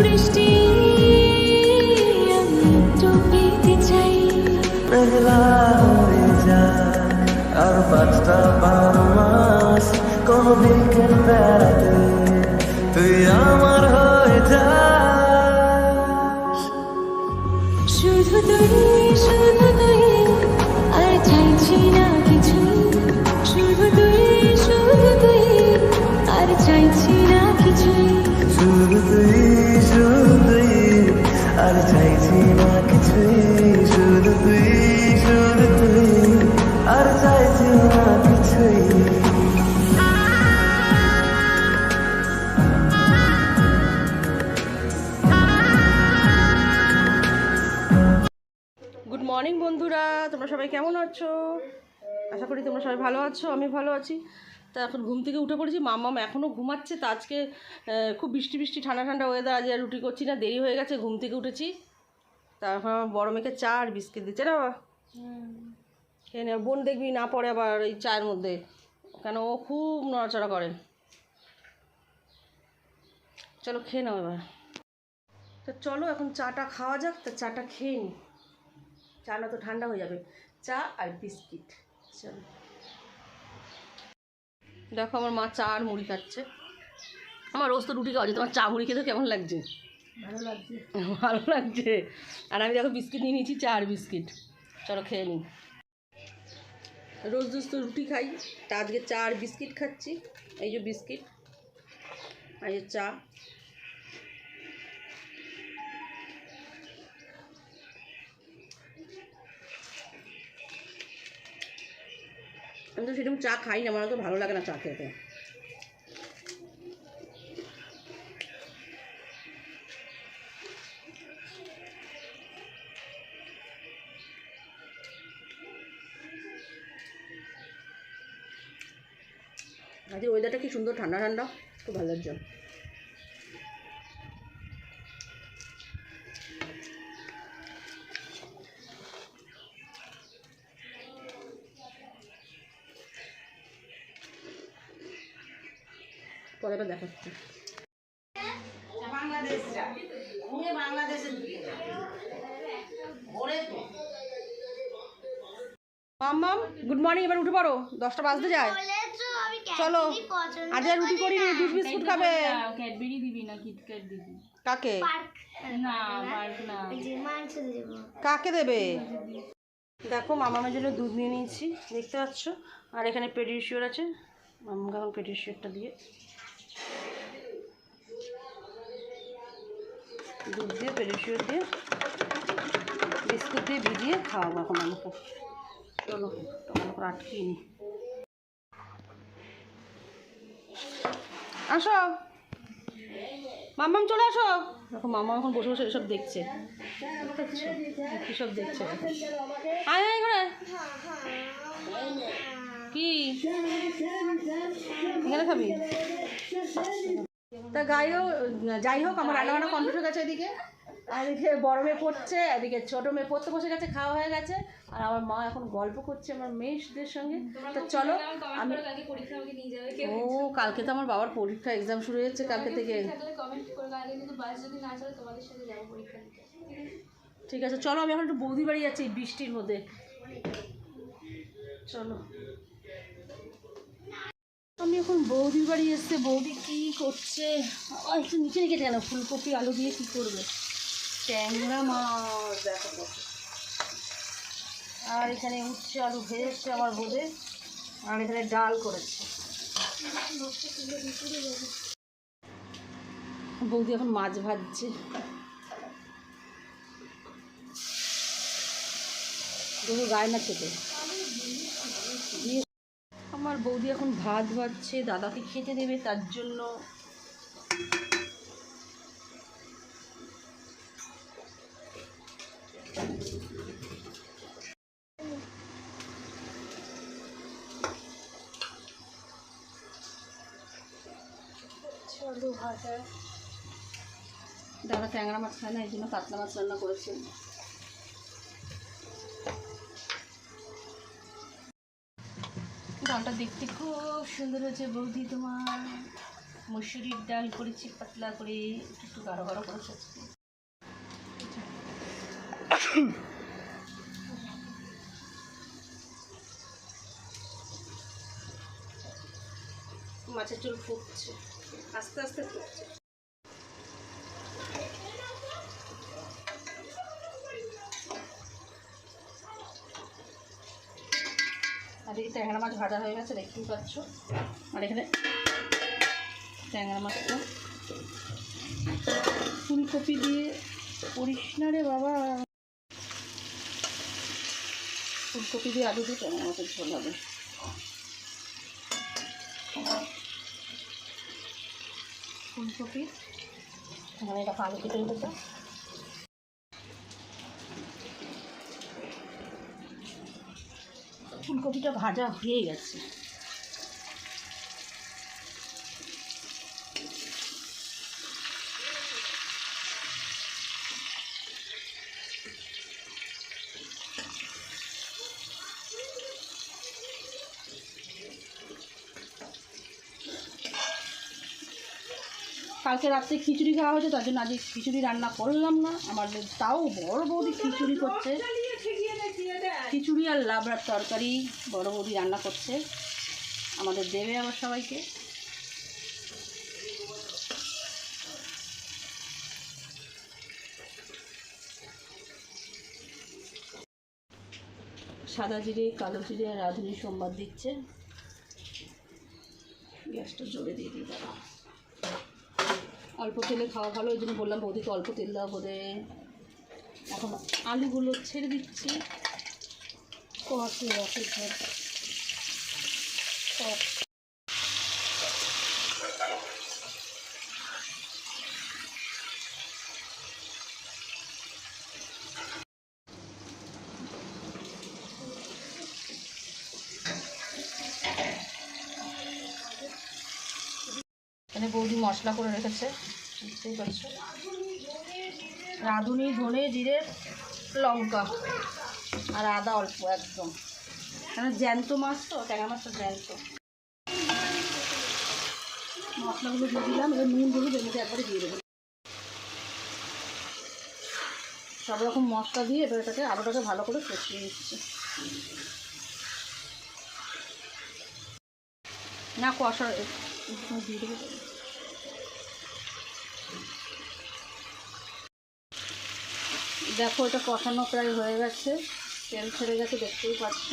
বৃষ্টি চাই। আর পাঁচটা বারো মাস কোন আছো? আমি ভালো আছি। তা এখন ঘুম থেকে উঠে পড়েছি। মাম্মাম এখনও ঘুমাচ্ছে। তা আজকে খুব বৃষ্টি বৃষ্টি ঠান্ডা ঠান্ডা ওয়েদার আজ আর রুটি করছি না দেরি হয়ে গেছে ঘুম থেকে উঠেছি। তা এখন আমার বড় মেয়েকে চা আর বিস্কিট দিচ্ছে না খেয়ে নে বোন দেখবি না পড়ে আবার এই চায়ের মধ্যে। কেন ও খুব নড়াচড়া করে। চলো খেয়ে নাও এবার। তা চলো এখন চাটা খাওয়া যাক তা চাটা খেয়ে নিই চা না তো ঠান্ডা হয়ে যাবে। চা আর বিস্কিট। চলো। দেখো আমার মা চা আর মুড়ি খাচ্ছে। আমার রোজ তো রুটি খাওয়া যায় তোমার চা মুড়ি খেতে কেমন লাগছে? ভালো লাগছে। ভালো লাগছে। আর আমি দেখো বিস্কিট নিয়ে নিয়েছি চা আর বিস্কিট। চলো খেয়ে নিই। রোজ রোজ তো রুটি খাই তা আজকে চা আর বিস্কিট খাচ্ছি। এই যে বিস্কিট আর এই যে চা। আমি তো সেরকম চা খাই না, আমার তো ভালো লাগে না চা খেতে। আজকে ওয়েদারটা কি সুন্দর, ঠান্ডা ঠান্ডা? খুব ভালো লাগছে। পরেটা দেখাচ্ছি। গুড মর্নিং এবার উঠে পড়ো। দশটা বাজতে যায়। চলো আজ আর রুটি করিনি দুধ বিস্কুট খাবে। ক্যাডবেরি দিবি না কিটক্যাট দিবি? কাকে? না পার্ক না। কাকে দেবে? দেখো মামামের জন্য দুধ নিয়ে নিয়েছি দেখতে পাচ্ছ? আর এখানে পেডিশিওর আছে। মামাকে এখন পেডিশিওরটা দিয়ে। দুধ দিয়ে পেডিশিওর দিয়ে বিস্কুট দিয়ে ভিজিয়ে খাওয়াবো এখন আমাকে চলো তখন করে আটকিয়ে নি আসো মাম্মাম চলে আসো। দেখো মামা এখন বসে বসে এসব দেখছে। কি সব দেখছে। আয় আয় করে কি? এখানে খাবি? তা গাই হোক যাই হোক আমার রান্না বান্না কমপ্লিট হয়ে গেছে এদিকে। আর এদিকে বড় মেয়ে পড়ছে এদিকে ছোটো মেয়ে পড়তে বসে গেছে খাওয়া হয়ে গেছে। আর আমার মা এখন গল্প করছে আমার মেয়েদের সঙ্গে। তো চলো আমি ও কালকে তো আমার বাবার পরীক্ষা এক্সাম শুরু হয়েছে কালকে থেকে। ঠিক আছে? চলো আমি এখন একটু বৌদি বাড়ি যাচ্ছি বৃষ্টির মধ্যে। চলো। আমি এখন বৌদির বাড়ি এসছে বৌদি কি করছে? ও, একটু নিচে রেখে কেন ফুলকপি আলু দিয়ে কি করবে? ট্যাংরা মাছ দেখো। আর এখানে উচ্ছে আলু ভেজেছে আমার বোধে আর এখানে ডাল করেছে। বৌদি এখন মাছ ভাজছে। দেখো গায়ে না খেতে। আমার বৌদি এখন ভাত ভাজছে দাদাকে খেতে দেবে তার জন্য। দাদা ট্যাংরা মাছ খায় না এই জন্য কাতলা মাছ রান্না করেছেন দেখতে খুব সুন্দর হয়েছে বৌদি তোমার। মুসুরির ডাল করেছি, পাতলা করে একটু গাঢ় গাঢ় করেছে। মাছের চুল ফুটছে, আস্তে আস্তে ফুটছে। ট্যাংরা মাছ ভাজা হয়ে গেছে, দেখতেই পাচ্ছ। আর এখানে ট্যাংরা মাছটা। ফুলকপি দিয়ে করিস রে বাবা। ফুলকপি দিয়ে আলু দিয়ে ট্যাংরা মাছের ঝোল হবে। ফুলকপি। এখানে এটা আলু কেটে দিতে ফুলকপিটা ভাজা হয়ে গেছে। কালকে রাত্রে খিচুড়ি খাওয়া হয়েছে, তার জন্য আজকে খিচুড়ি রান্না করলাম না। আমার তাও বড় বৌদি খিচুড়ি করছে। খিচুড়ি আর লাবড়ার তরকারি বড় বৌদি রান্না করছে। আমাদের দেবে আবার সবাইকে। সাদা জিরে, কালো জিরে আর রাঁধুনি সোমবার দিচ্ছে। গ্যাসটা জোরে দিয়ে দিই দাঁড়া অল্প তেলে খাওয়া ভালো, ওই জন্য বললাম বৌদিকে অল্প তেল দেওয়া হবে। এখন আলুগুলো ছেড়ে দিচ্ছি। কষে রসের ঝোল এখানে বৌদি মশলা করে রেখেছে। বুঝতেই পারছ? রাঁধুনি, ধনে, জিরে, লঙ্কা আর আদা অল্প, একদম। কেন জ্যান্ত মাছ তো ট্যাঙা মাছটা জ্যান্ত। মশলাগুলো দিয়ে দিলাম, এবার নুন, হলুদ এর একবারে দিয়ে দেবো। সব রকম মশলা দিয়ে এবার এটাকে আলুটাকে ভালো করে কষিয়ে নিচ্ছি। না, কষা দেখো, এটা কষানো প্রায় হয়ে গেছে। তেল ছেড়ে গেছে, দেখতেই পাচ্ছ।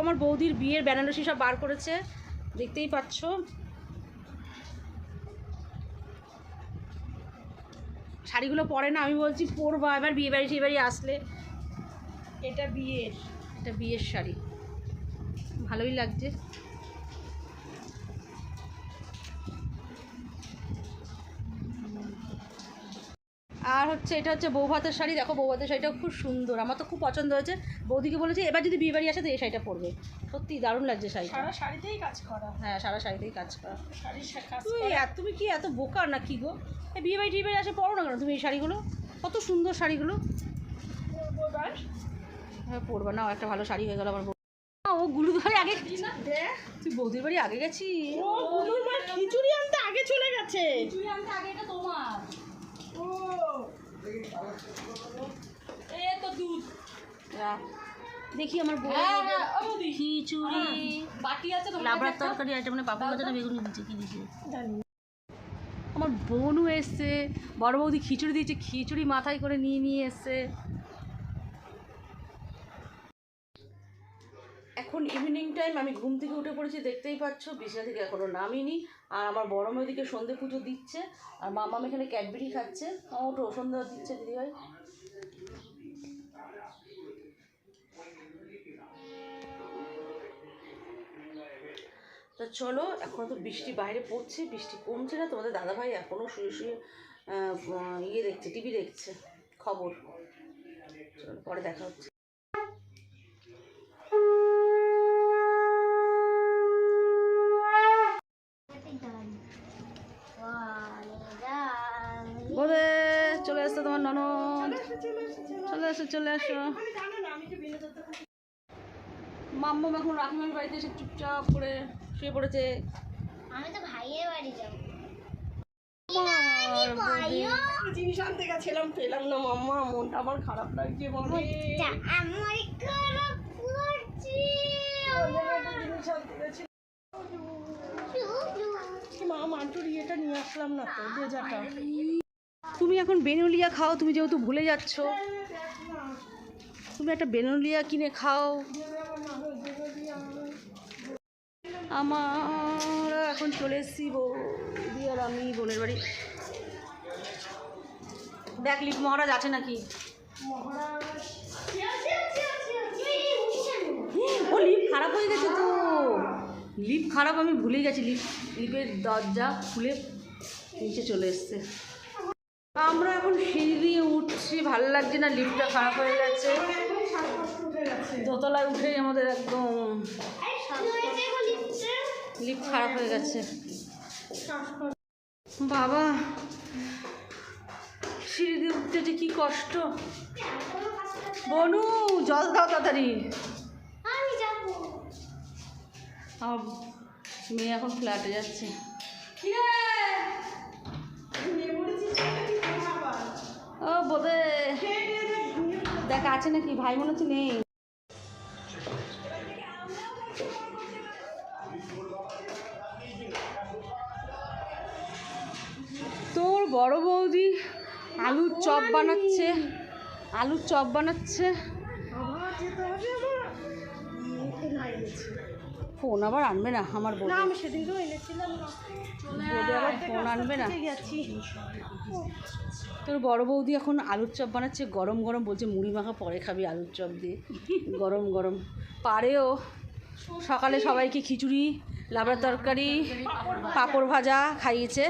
আমার বৌদির বিয়ের বেনারসি সব বার করেছে, দেখতেই পাচ্ছ। শাড়িগুলো পরে না, আমি বলছি পরবা, এবার বিয়ে বাড়ি টিয়ে বাড়ি আসলে। এটা বিয়ের। এটা বিয়ের শাড়ি। ভালোই লাগছে। আর হচ্ছে এটা হচ্ছে বৌভাতের শাড়ি। দেখো বৌভাতের শাড়িটা খুব সুন্দর। আমার তো খুব পছন্দ হয়েছে। বৌদিকে বলেছে এবার যদি বিয়ে বাড়ি আসে তো এই শাড়িটা পরবে। সত্যি দারুণ লাগছে শাড়িটা। সারা শাড়িতেই কাজ করা। হ্যাঁ সারা শাড়িতেই কাজ করা। তুমি কি এত বোকা না কি গো? এই বিয়ে বাড়ি টিয়ে বাড়ি আসে পরো না কেন? তুমি এই শাড়িগুলো? কত সুন্দর শাড়িগুলো। হ্যাঁ পরবা না একটা ভালো শাড়ি হয়ে গেল আমার বউ। ও গুলু বাড়ি আগে তুই বৌদির বাড়ি আগে গেছি ও খিচুড়ি আনতে আগে চলে গেছে। তুই আনতে আগে এটা তোমার। ও। এ তো দুধ। দেখি আমার বউ। খিচুড়ি। বাটি আছে লাবড়ার তরকারি মানে বেগুন দিচ্ছে কি দিচ্ছে আমার বোনও এসছে বড় বৌদি খিচুড়ি দিয়েছে খিচুড়ি মাথায় করে নিয়ে নিয়ে এসছে। এখন ইভিনিং টাইম আমি ঘুম থেকে উঠে পড়েছি, দেখতেই পাচ্ছ, বিছানা থেকে এখনও নামিনি। আর আমার বড় মেয়েদিকে সন্ধে পুজো দিচ্ছে, আর মামাম এখানে ক্যাডবেরি খাচ্ছে। ওঠো, সন্ধে দিচ্ছে দিদিভাই তো চলো, এখন তো বৃষ্টি বাইরে পড়ছে, বৃষ্টি কমছে না, তোমাদের দাদাভাই এখনও শুয়ে শুয়ে ইয়ে দেখছে টিভি দেখছে, খবর। পরে দেখা হচ্ছে। চলে আসো চলে আসো। মাম্মাম এখন রাকিমের বাড়িতে এসে চুপচাপ করে শুয়ে পড়েছে। আমি তো ভাইয়ের বাড়ি যাব। জিনিস আনতে গেছিলাম পেলাম না মাম্মা মনটা আমার খারাপ লাগছে তা আমার খারাপ লাগছে জিনিস আনতে গেছিলাম মা মান্টুর ইয়েটা নিয়ে আসলাম না তো বেজাটা তুমি এখন বেনুলিয়া খাও তুমি যেহেতু ভুলে যাচ্ছ। তুমি একটা বেনুলিয়া কিনে খাও। আমরা এখন চলে এসেছি বৌদি আর আমি বোনের বাড়ি। দেখ, লিপ মহারাজ আছে নাকি? ও, লিপ খারাপ হয়ে গেছে তো। লিপ খারাপ, আমি ভুলে গেছি। লিপ, লিপের দরজা খুলে নিচে চলে এসছে। আমরা এখন সিঁড়ি দিয়ে উঠছি, ভালো লাগছে না লিফটটা খারাপ হয়ে গেছে। দোতলায় উঠেই আমাদের একদম লিফট খারাপ হয়ে গেছে। বাবা, সিঁড়ি দিয়ে উঠতে যে কি কষ্ট। বনু, জল দাও তাড়াতাড়ি। মেয়ে এখন ফ্ল্যাটে যাচ্ছে। বোধে দেখ, আছে নাকি? ভাই মনে হচ্ছে নেই। তোর বড় বৌদি আলুর চপ বানাচ্ছে। আলুর চপ বানাচ্ছে। ফোন আবার আনবে না আমার বৌদি আমি সেদিনকেও এনেছিলাম আবার ফোন আনবে না। তোর বড় বৌদি এখন আলুর চপ বানাচ্ছে গরম গরম বলছে মুড়ি মাখা পরে খাবি আলুর চপ দিয়ে। গরম গরম। পারেও সকালে সবাইকে খিচুড়ি লাবড়া তরকারি পাঁপড় ভাজা খাইয়েছে।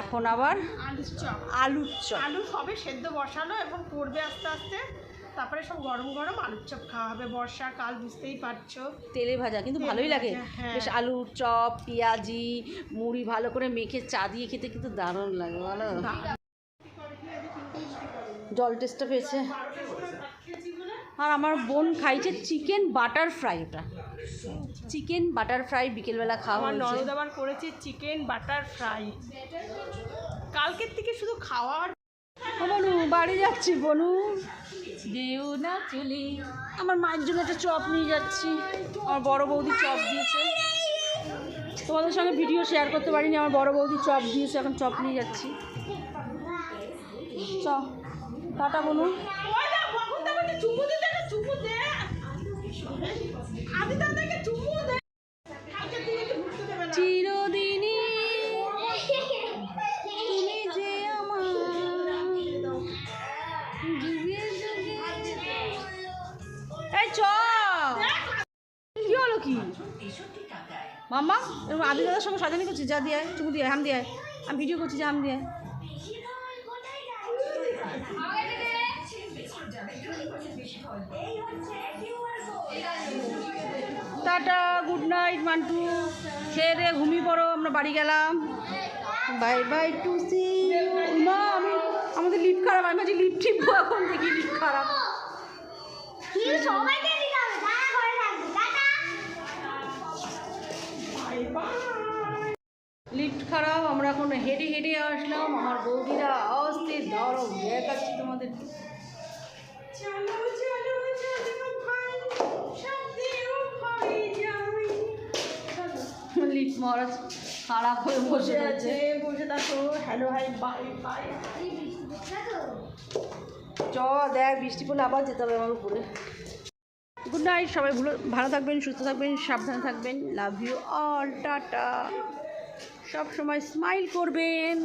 এখন আবার আলুর চপ। আলুর চপ। আলু সবে সেদ্ধ বসালো এবং পড়বে আস্তে আস্তে। তারপরে সব গরম গরম আলুর চপ খাওয়া হবে বর্ষাকাল বুঝতেই পারছ। তেলে ভাজা কিন্তু ভালোই লাগে। হ্যাঁ। বেশ আলুর চপ পেঁয়াজি মুড়ি ভালো করে মেখে চা দিয়ে খেতে কিন্তু দারুণ লাগে বলো। জল টেস্টটা পেয়েছে। আর আমার বোন খাইছে চিকেন বাটার ফ্রাই ওটা। চিকেন বাটার ফ্রাই বিকেলবেলা খাওয়া আমার ননদ আবার করেছে চিকেন বাটার ফ্রাই। কালকের থেকে শুধু খাওয়ার বনু বাড়ি যাচ্ছি বনু। দেউ না চলি। আমার মায়ের জন্য একটা চপ নিয়ে যাচ্ছি। আমার বড় বৌদি চপ দিয়েছে। তোমাদের সঙ্গে ভিডিও শেয়ার করতে পারিনি আমার বড় বৌদি চপ দিয়েছে এখন চপ নিয়ে যাচ্ছি। চ টাটা বনু ওই না বকুন দাদাকে চুমু দিতে চুমু দে। আদি দাদাকে মাম্মা, এরকম আদি দাদার সঙ্গে সাজানি করছি যা দিয়ে চুমু দিয়ে হাম দিয়ে আমি ভিডিও করছি, যা হাম দিয়ে টাটা গুড নাইট মান্টু। খেয়ে দিয়ে ঘুমিয়ে পড়ো, আমরা বাড়ি গেলাম। বাই বাই টু সি মা, আমি আমাদের লিফট খারাপ, আমি লিফট টিপবো এখন দেখি লিফট খারাপ। সবাইকে লিফট খারাপ আমরা এখন হেঁটে হেঁটে আসলাম। আমার বৌদিরা অস্থির ধরো দেখাচ্ছি তোমাদের। চলো মহারাজ খারাপ হয়ে বসে আছে বসে থাকো। হ্যালো হাই বাই বাই চ দেখ বৃষ্টি পড়লে আবার যেতে হবে আমার উপরে। গুড নাইট সবাই ভালো ভালো থাকবেন সুস্থ থাকবেন সাবধানে থাকবেন। Love you all tata. সব সময় স্মাইল করবেন।